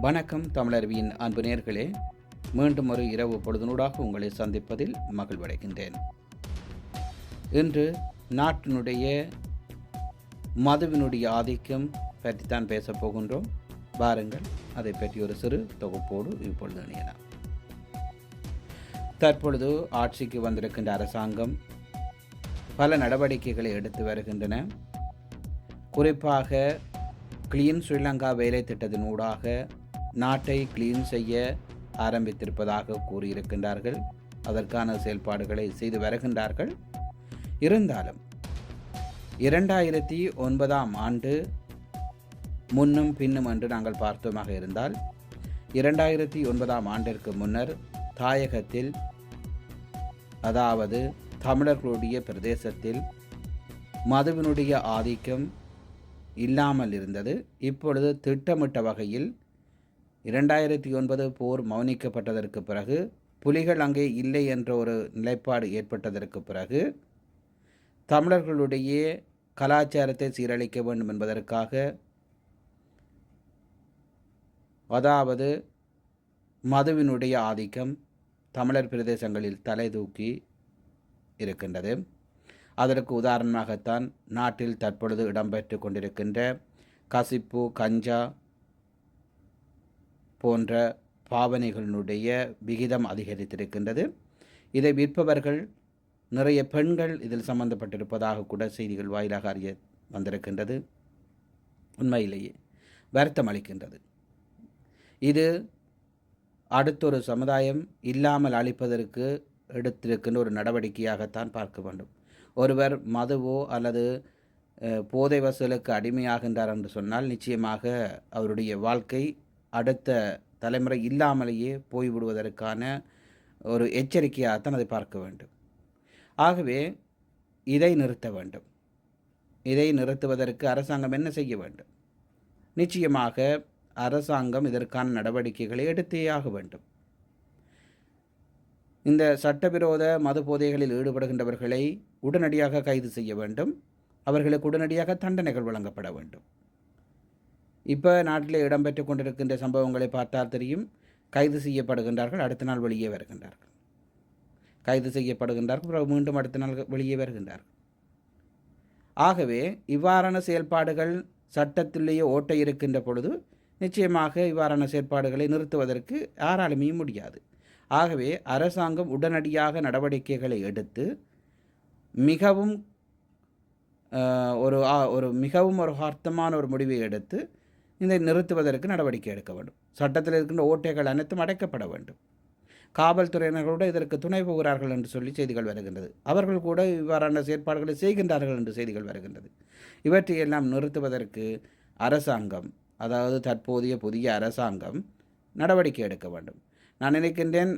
வணக்கம் தமிழருவியின் அன்பு நேர்களே. மீண்டும் ஒரு இரவு பொழுதுனூடாக உங்களை சந்திப்பதில் மகிழ்வடைகின்றேன். இன்று நாட்டினுடைய மதுவினுடைய ஆதிக்கம் பற்றித்தான் பேசப் போகின்றோம். வாருங்கள் அதை பற்றி ஒரு சிறு தொகுப்போடு இப்பொழுது இணையலாம். தற்பொழுது ஆட்சிக்கு வந்திருக்கின்ற அரசாங்கம் பல நடவடிக்கைகளை எடுத்து வருகின்றன. குறிப்பாக கிளீன் ஸ்ரீலங்கா வேலை திட்டத்தினூடாக நாட்டை கிளீன் செய்ய ஆரம்பித்திருப்பதாக கூறியிருக்கின்றார்கள். அதற்கான செயல்பாடுகளை செய்து வருகின்றார்கள். இருந்தாலும் இரண்டாயிரத்தி ஒன்பதாம் ஆண்டு முன்னும் பின்னும் என்று நாங்கள் பார்த்தோமாக இருந்தால் இரண்டாயிரத்தி ஒன்பதாம் ஆண்டிற்கு முன்னர் தாயகத்தில் அதாவது தமிழர்களுடைய பிரதேசத்தில் மதுவினுடைய ஆதிக்கம் இல்லாமல் இருந்தது. இப்பொழுது திட்டமிட்ட வகையில் இரண்டாயிரத்தி ஒன்பது போர் மௌனிக்கப்பட்டதற்கு பிறகு புலிகள் அங்கே இல்லை என்ற ஒரு நிலைப்பாடு ஏற்பட்டதற்கு பிறகு தமிழர்களுடைய கலாச்சாரத்தை சீரழிக்க வேண்டும் என்பதற்காக அதாவது மதுவினுடைய ஆதிக்கம் தமிழர் பிரதேசங்களில் தலை தூக்கி இருக்கின்றது. அதற்கு உதாரணமாகத்தான் நாட்டில் தற்பொழுது இடம்பெற்று கொண்டிருக்கின்ற கசிப்பு கஞ்சா போன்ற பாவனைகளினுடைய விகிதம் அதிகரித்திருக்கின்றது. இதை விற்பவர்கள் நிறைய பெண்கள் இதில் சம்பந்தப்பட்டிருப்பதாக கூட செய்திகள் வாயிலாக அறிய வந்திருக்கின்றது. உண்மையிலேயே வருத்தம் அளிக்கின்றது. இது அடுத்தொரு சமுதாயம் இல்லாமல் அழிப்பதற்கு எடுத்திருக்கின்ற ஒரு நடவடிக்கையாகத்தான் பார்க்க வேண்டும். ஒருவர் மதுவோ அல்லது போதை வசூலுக்கு அடிமையாகின்றார் என்று சொன்னால் நிச்சயமாக அவருடைய வாழ்க்கை அடுத்த தலைமுறை இல்லாமலேயே போய்விடுவதற்கான ஒரு எச்சரிக்கையாகத்தான் அதை பார்க்க வேண்டும். ஆகவே இதை நிறுத்த வேண்டும். இதை நிறுத்துவதற்கு அரசாங்கம் என்ன செய்ய வேண்டும்? நிச்சயமாக அரசாங்கம் இதற்கான நடவடிக்கைகளை எடுத்தே ஆக வேண்டும். இந்த சட்டவிரோத மது போதைகளில் ஈடுபடுகின்றவர்களை உடனடியாக கைது செய்ய வேண்டும். அவர்களுக்கு உடனடியாக தண்டனைகள் வழங்கப்பட வேண்டும். இப்போ நாட்டில் இடம்பெற்று கொண்டிருக்கின்ற சம்பவங்களை பார்த்தால் தெரியும். கைது செய்யப்படுகின்றார்கள் அடுத்த நாள் வெளியே வருகின்றார்கள். கைது செய்யப்படுகின்றார்கள் பிறகு மீண்டும் அடுத்த நாள் வெளியே வருகின்றார்கள். ஆகவே இவ்வாறான செயல்பாடுகள் சட்டத்திலேயே ஓட்டை இருக்கின்ற பொழுது நிச்சயமாக இவ்வாறான செயற்பாடுகளை நிறுத்துவதற்கு யாராலுமே முடியாது. ஆகவே அரசாங்கம் உடனடியாக நடவடிக்கைகளை எடுத்து மிகவும் ஒரு ஒரு மிகவும் ஒரு அர்த்தமான ஒரு முடிவை எடுத்து இதை நிறுத்துவதற்கு நடவடிக்கை எடுக்க வேண்டும். சட்டத்தில் இருக்கின்ற ஓட்டைகள் அனைத்தும் அடைக்கப்பட வேண்டும். காவல்துறையினர்களோடு இதற்கு துணை போகிறார்கள் என்று சொல்லி செய்திகள் வருகின்றது. அவர்கள் கூட இவ்வாறான செயற்பாடுகளை செய்கின்றார்கள் என்று செய்திகள் வருகின்றது. இவற்றையெல்லாம் நிறுத்துவதற்கு அரசாங்கம் அதாவது தற்போதைய புதிய அரசாங்கம் நடவடிக்கை எடுக்க வேண்டும். நான் நினைக்கின்றேன்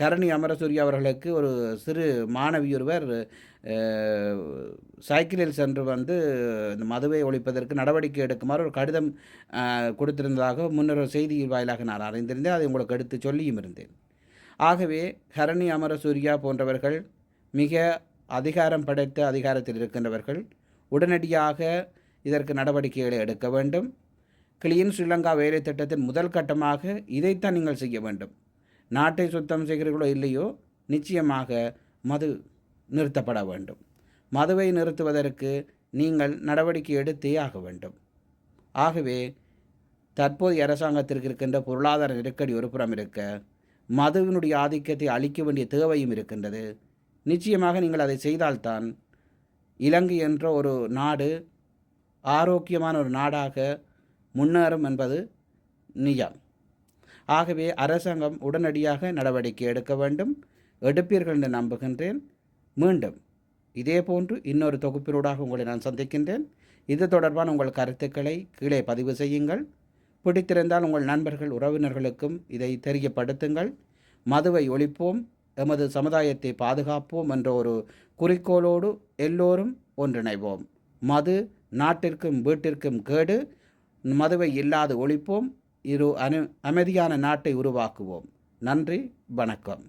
கரணி அமரசூரி அவர்களுக்கு ஒரு சிறு மாணவி ஒருவர் சைக்கிளில் சென்று வந்து இந்த மதுவை ஒழிப்பதற்கு நடவடிக்கை எடுக்குமாறு ஒரு கடிதம் கொடுத்திருந்ததாக முன்னர் செய்தி வாயிலாக நான் அறிந்திருந்தேன். அதை உங்களுக்கு எடுத்து சொல்லியும் இருந்தேன். ஆகவே கரணி அமரசூரியா போன்றவர்கள் மிக அதிகாரம் படைத்த அதிகாரத்தில் இருக்கின்றவர்கள் உடனடியாக இதற்கு நடவடிக்கைகளை எடுக்க வேண்டும். கிளீன் ஸ்ரீலங்கா வேலை திட்டத்தின் முதல் கட்டமாக இதைத்தான் நீங்கள் செய்ய வேண்டும். நாட்டை சுத்தம் செய்கிறீர்களோ இல்லையோ நிச்சயமாக மது நிறுத்தப்பட வேண்டும். மதுவை நிறுத்துவதற்கு நீங்கள் நடவடிக்கை எடுத்தே ஆக வேண்டும். ஆகவே தற்போதைய அரசாங்கத்திற்கு இருக்கின்ற பொருளாதார நெருக்கடி ஒரு புறம் இருக்க மதுவினுடைய ஆதிக்கத்தை அளிக்க வேண்டிய தேவையும் இருக்கின்றது. நிச்சயமாக நீங்கள் அதை செய்தால்தான் இலங்கை என்ற ஒரு நாடு ஆரோக்கியமான ஒரு நாடாக முன்னேறும் என்பது நிஜம் ஆகவே அரசாங்கம் உடனடியாக நடவடிக்கை எடுக்க வேண்டும். எடுப்பீர்கள் என்று நம்புகின்றேன். மீண்டும் இதே போன்று இன்னொரு தொகுப்பினூடாக உங்களை நான் சந்திக்கின்றேன். இது தொடர்பான உங்கள் கருத்துக்களை கீழே பதிவு செய்யுங்கள். பிடித்திருந்தால் உங்கள் நண்பர்கள் உறவினர்களுக்கும் இதை தெரியப்படுத்துங்கள். மதுவை ஒழிப்போம். எமது சமுதாயத்தை பாதுகாப்போம் என்ற ஒரு குறிக்கோளோடு எல்லோரும் ஒன்றிணைவோம். மது நாட்டிற்கும் வீட்டிற்கும் கேடு. மதுவை இல்லாது ஒழிப்போம். இரு அனு அமைதியான நாட்டை உருவாக்குவோம். நன்றி வணக்கம்.